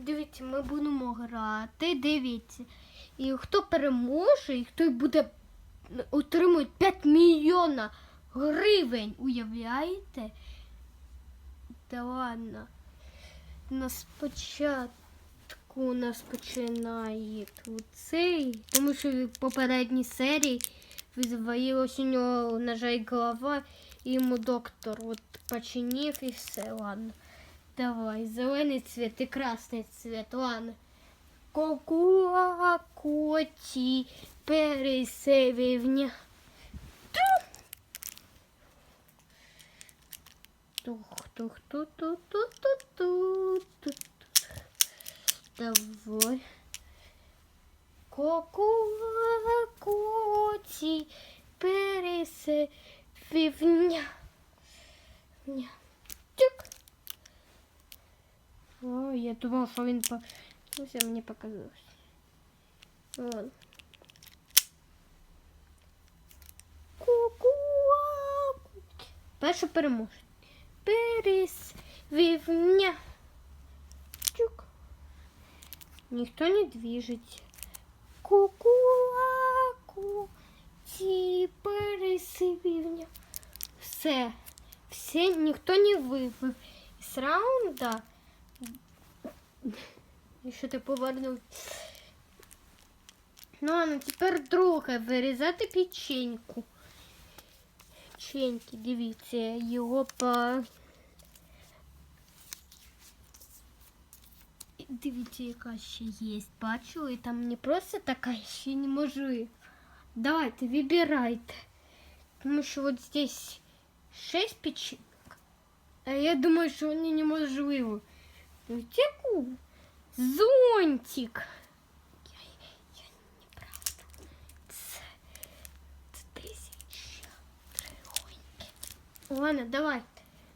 Дивіться, ми будемо грати. Дивіться. І хто переможе, і хто буде отримує 5 мільйона гривень. Уявляєте? Та ладно. На спочатку у нас починає тут цей, тому що в попередній серії визвалилась у нього, на жаль, голова, і йому доктор от починив і все, ладно. Давай, зелений цвет і красний цвет, ладно. Кокуа коті пересевівня. Тух, тух, тух, тух, тух, тух, тух, тух. Давай. Кокуа пересевівня. Ня. Тюк. О, я думал, що він по... Ну, все, мені показалось. Ладно. Ку-ку-а. Перше переможе. Пересвівня. Чук. Ніхто не движеться. Ку-ку-а-ку. Ті пересвівня. Все. Все, ніхто не вибив. З раунда і що ти повернув? Ну, а ну тепер друге вирізати печеньку. Печеньки, дивіться, його по. Дивіться, яка ще є. Бачили, там не просто така, ще не можу. Давайте, вибирайте. Тому що от здесь 6 печенек. А я думаю, що вони неможливо. Яку? Зонтик. Я, я неправда. Це, це тисяча. Ладно, давайте.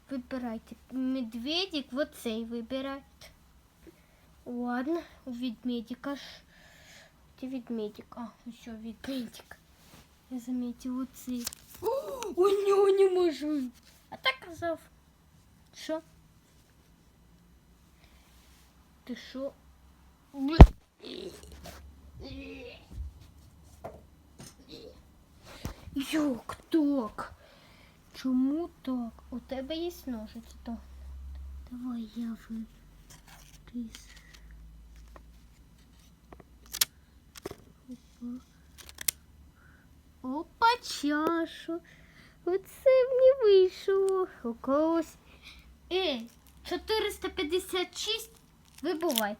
Вибирайте. Медведик, вот цей вибирайте. Ладно, у ведмедика ж. Где ведмедик? А, все, ведмедик. Я заметила оцей. О, нього не можу. А так казав. Що? Ти що? Як так? Чому так? У тебе є ножиці, то. Давай я виріз. Опа. Опа, чашу. Оце мені вийшло. У когось. Ей, 456 вибувай.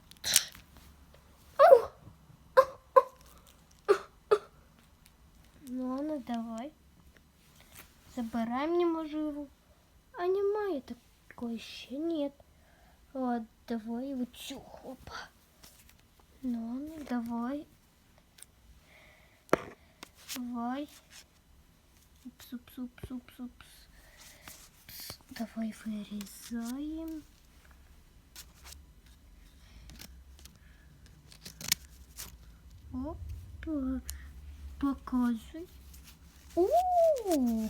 Ну, ладно, давай. Забираем неможливо. А немає такої ще нет. Ладно, давай вот цю хопа. Ну, ладно, давай. Давай. Упс, упс, упс, упс, упс. Пс, Давай вырезаем. Опа. Показывай. У-у-у.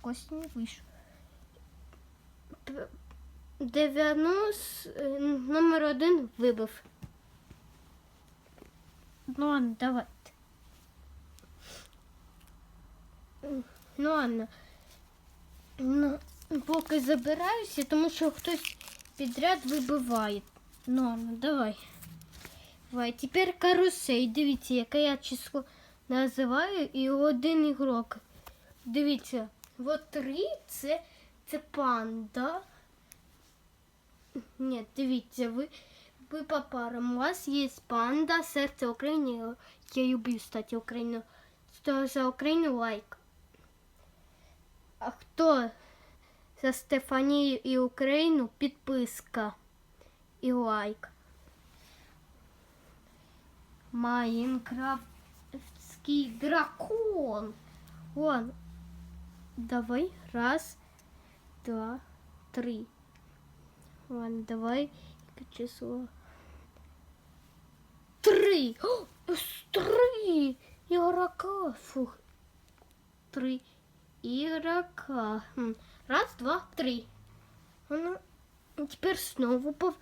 Кость не вийшов. П- 90 е, номер один вибив. Ну ладно, давайте. Ну ладно. Ну, поки забираюся, тому що хтось підряд вибиває. Ну ладно, давай. Давай, тепер карусель. Дивіться, яке я число називаю і один ігрок. Дивіться, от три це, це панда. Ні, дивіться, ви, ви по парам. У вас є панда, серце України. Я люблю стати Україну. Хто за Україну лайк. А хто за Стефанію і Україну підписка і лайк. Майнкрафтский дракон. Вон. Давай. Раз, два, три. Ладно, давай. Число? Три. О, три игрока. Фух. Три игрока. Хм. Раз, два, три. Ну, теперь снова пов...